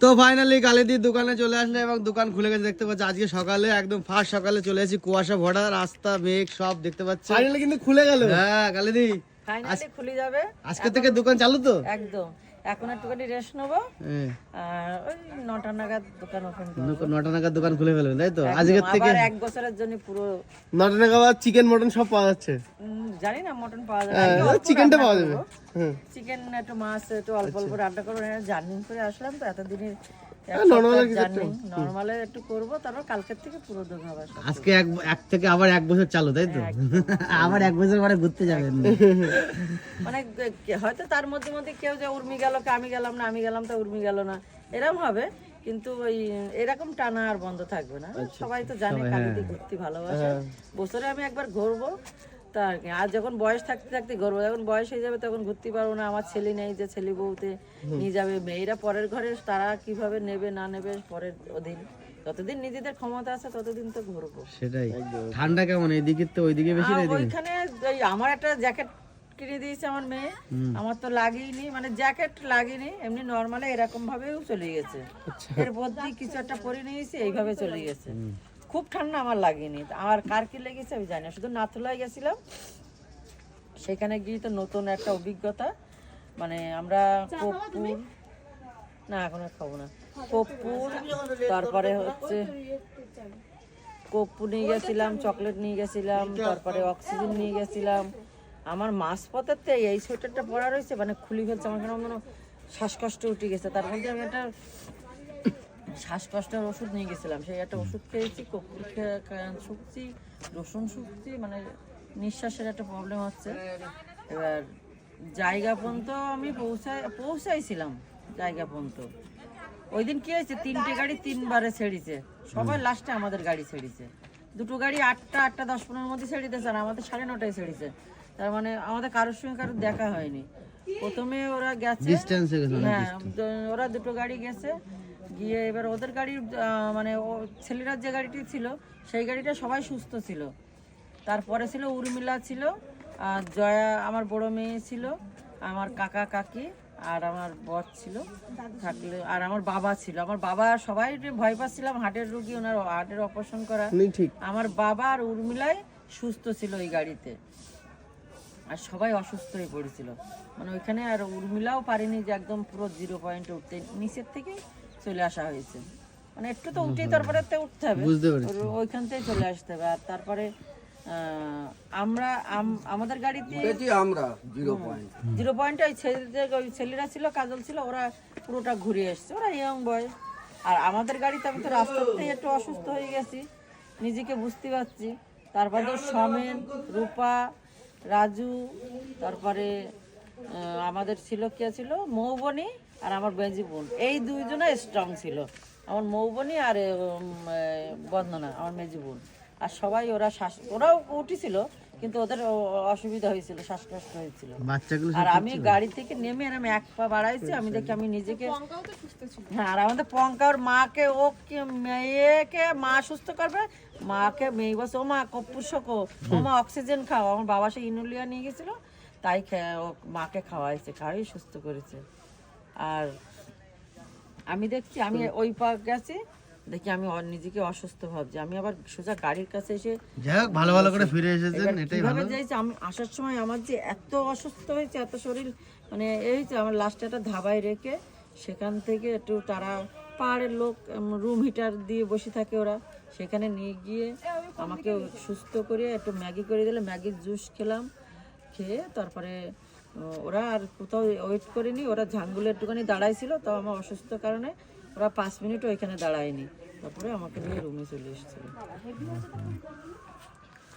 তো ফাইনালি কালিদির দোকানে চলে আসলে এবং দোকান খুলে গেছে দেখতে পাচ্ছি আজকে সকালে একদম ফার্স্ট সকালে চলে এসেছি কুয়াশা ভরা রাস্তা মেঘ সব দেখতে পাচ্ছি ফাইনালি কিন্তু খুলে গেল। হ্যাঁ কালিদি ফাইনালি খুলে যাবে। আজকে থেকে দোকান চালু তো? একদম। এখন একটুখানি রেস্ট নেব। হ্যাঁ, আর ওই নটা নাগাদ দোকান ওপেন করব। নটা নাগাদ দোকান খুলে ফেলবেন তাই তো? আজকের থেকে এক বছরের জন্য পুরো নটা নাগাদ চিকেন মটন সব পাওয়া যাচ্ছে। জানি না মটন পাওয়া যাবে। হ্যাঁ, চিকেনটা পাওয়া যাবে। হ্যাঁ। চিকেন একটু মাছ একটু অল্প অল্প রান্না করব। জার্নি করে আসলাম তো এতদিনের নর্মালে একটু করব তারপর কালকের থেকে পুরো দেবো আবার আজকে এক এক থেকে আবার এক বছর চালু তাই তো? আবার এক বছর পরে ঘুরতে যাবেন মানে হয়তো তার মধ্যে মধ্যে কেউ যে উর্মি গেল আমি গেলাম না আমি গেলাম তো উর্মি গেল না এরকম হবে। কিন্তু ওই এরকম টানা আর বন্ধ থাকবে না। সবাই তো জানে কালিদি ঘুরতে ভালোবাসে। বছরে আমি একবার ঘুরবো। তা আর কি। আর যখন বয়স থাকতে থাকতে যখন বয়স হয়ে যাবে তখন ঘুরতে পারব না। আমার ছেলে নেই যে ছেলে বউতে নিয়ে যাবে। মেয়েরা পরের ঘরে তারা কীভাবে নেবে না নেবে পরের অধীন। যতদিন নিজেদের ক্ষমতা আছে ততদিন তো ঘুরবো। সেটাই। ঠান্ডা কেমন? এইদিকে তো ওইদিকে বেশি না ওইখানে আমার একটা জ্যাকেট কিনে দিয়েছে আমার মেয়ে। আমার তো লাগেইনি মানে জ্যাকেট লাগেনি এমনি নর্মালে এরকম ভাবেও চলে গেছে। এর মধ্যে কিছু একটা পরে নিয়েছি এইভাবে চলে গেছে। খুব ঠান্ডা আমার লাগেনি। আমার কার কি লেগেছে আমি জানি না শুধু নাথুলায় গেছিলাম। সেখানে গিয়ে তো নতুন একটা অভিজ্ঞতা। মানে আমরা কর্পূর না এখন আর খাব না। কর্পূর তারপরে হচ্ছে কপ্পু নিয়ে গেছিলাম চকলেট নিয়ে গেছিলাম তারপরে অক্সিজেন নিয়ে গেছিলাম। আমার মাঝপথের তো এই সোয়েটারটা পরা রয়েছে মানে খুলি ফেলছে আমার কেন শ্বাসকষ্ট উঠে গেছে। তার মধ্যে আমি একটা শ্বাসকষ্টের ওষুধ নিয়ে গেছিলাম। সেই একটা ওষুধ খেয়েছি শুকছি রসুন শুকছি মানে নিঃশ্বাসের একটা প্রবলেম হচ্ছে। এবার জায়গা পর্যন্ত আমি পৌঁছাই পৌঁছাইছিলাম জায়গা পর্যন্ত। ওই দিন কি হয়েছে তিনটে গাড়ি তিনবারে ছেড়েছে। সবাই লাস্টে আমাদের গাড়ি ছেড়েছে। দুটো গাড়ি আটটা আটটা দশ পনেরোর মধ্যে ছেড়ে দিয়েছে আর আমাদের সাড়ে নটায় ছেড়েছে। তার মানে আমাদের কারোর সঙ্গে কারোর দেখা হয়নি। প্রথমে ওরা গেছে হ্যাঁ ওরা দুটো গাড়ি গেছে। গিয়ে এবার ওদের গাড়ির মানে ও ছেলেরার যে গাড়িটি ছিল সেই গাড়িটা সবাই সুস্থ ছিল। তারপরে ছিল উর্মিলা ছিল আর জয়া আমার বড় মেয়ে ছিল আমার কাকা কাকি আর আমার বর ছিল থাকলে আর আমার বাবা ছিল। আমার বাবা সবাই ভয় পাচ্ছিলাম হার্টের রুগী ওনার হার্টের অপারেশন করা। আমার বাবা আর উর্মিলাই সুস্থ ছিল ওই গাড়িতে। আর সবাই অসুস্থ হয়ে পড়েছিল। মানে ওইখানে আর উর্মিলাও পারেনি যে একদম পুরো জিরো পয়েন্টে উঠতে। নিচের থেকে চলে আসা হয়েছে। মানে একটু তো উঠেই তারপরে তো উঠতে হবে। বুঝতে ওইখান থেকে চলে আসতে হবে। আর তারপরে আহ, আমরা আমাদের গাড়িতে আমরা জিরো পয়েন্ট জিরো পয়েন্টে ওই ওই ছেলেরা ছিল কাজল ছিল ওরা পুরোটা ঘুরে এসছে। ওরা ইয়ং বয় আর আমাদের গাড়িতে আমি তো রাস্তাতেই একটু অসুস্থ হয়ে গেছি। নিজেকে বুঝতে পারছি। তারপর তো সমেন রূপা রাজু তারপরে আমাদের ছিল কে ছিল? মৌবনি আর আমার বেঞ্জি বোন। এই দুইজনে স্ট্রং ছিল। আমার মৌবনি আর বন্দনা আমার মেজি বোন। আর সবাই ওরা শ্বাস ওরাও উঠেছিল কিন্তু ওদের অসুবিধা হয়েছিল শ্বাসকষ্ট হয়েছিল। আর আমি গাড়ি থেকে নেমে আর আমি এক পা বাড়াইছি আমি দেখি আমি নিজেকে হ্যাঁ আর আমাদের পঙ্কা ওর মাকে ও মেয়েকে মা সুস্থ করবে মাকে মেয়ে বসে ও মা কপুষকো ও মা অক্সিজেন খাও। আমার বাবা সে ইনুলিয়া নিয়ে গেছিল তাই ও মাকে খাওয়াইছে খাওয়াই সুস্থ করেছে। আর আমি দেখছি আমি ওই পা গেছি দেখি আমি নিজেকে অসুস্থ ভাবছি। আমি আবার সোজা গাড়ির কাছে এসে যাই হোক ভালো ভালো করে ফিরে এসেছেন এটাই ভালো। যাইছে? আমি আসার সময় আমার যে এত অসুস্থ হয়েছে এত শরীর মানে এই যে আমার লাস্টে একটা ধাবায় রেখে সেখান থেকে একটু তারা পাহাড়ের লোক রুম হিটার দিয়ে বসে থাকে ওরা। সেখানে নিয়ে গিয়ে আমাকে সুস্থ করে একটু ম্যাগি করে দিলে। ম্যাগির জুস খেলাম খেয়ে তারপরে ওরা আর কোথাও ওয়েট করেনি, ওরা ঝাঙ্গুলে একটুখানি দাঁড়াইছিল, তো আমার অসুস্থ কারণে ওরা পাঁচ মিনিটও ওইখানে দাঁড়ায়নি। তারপরে আমাকে নিয়ে রুমে চলে এসেছিল।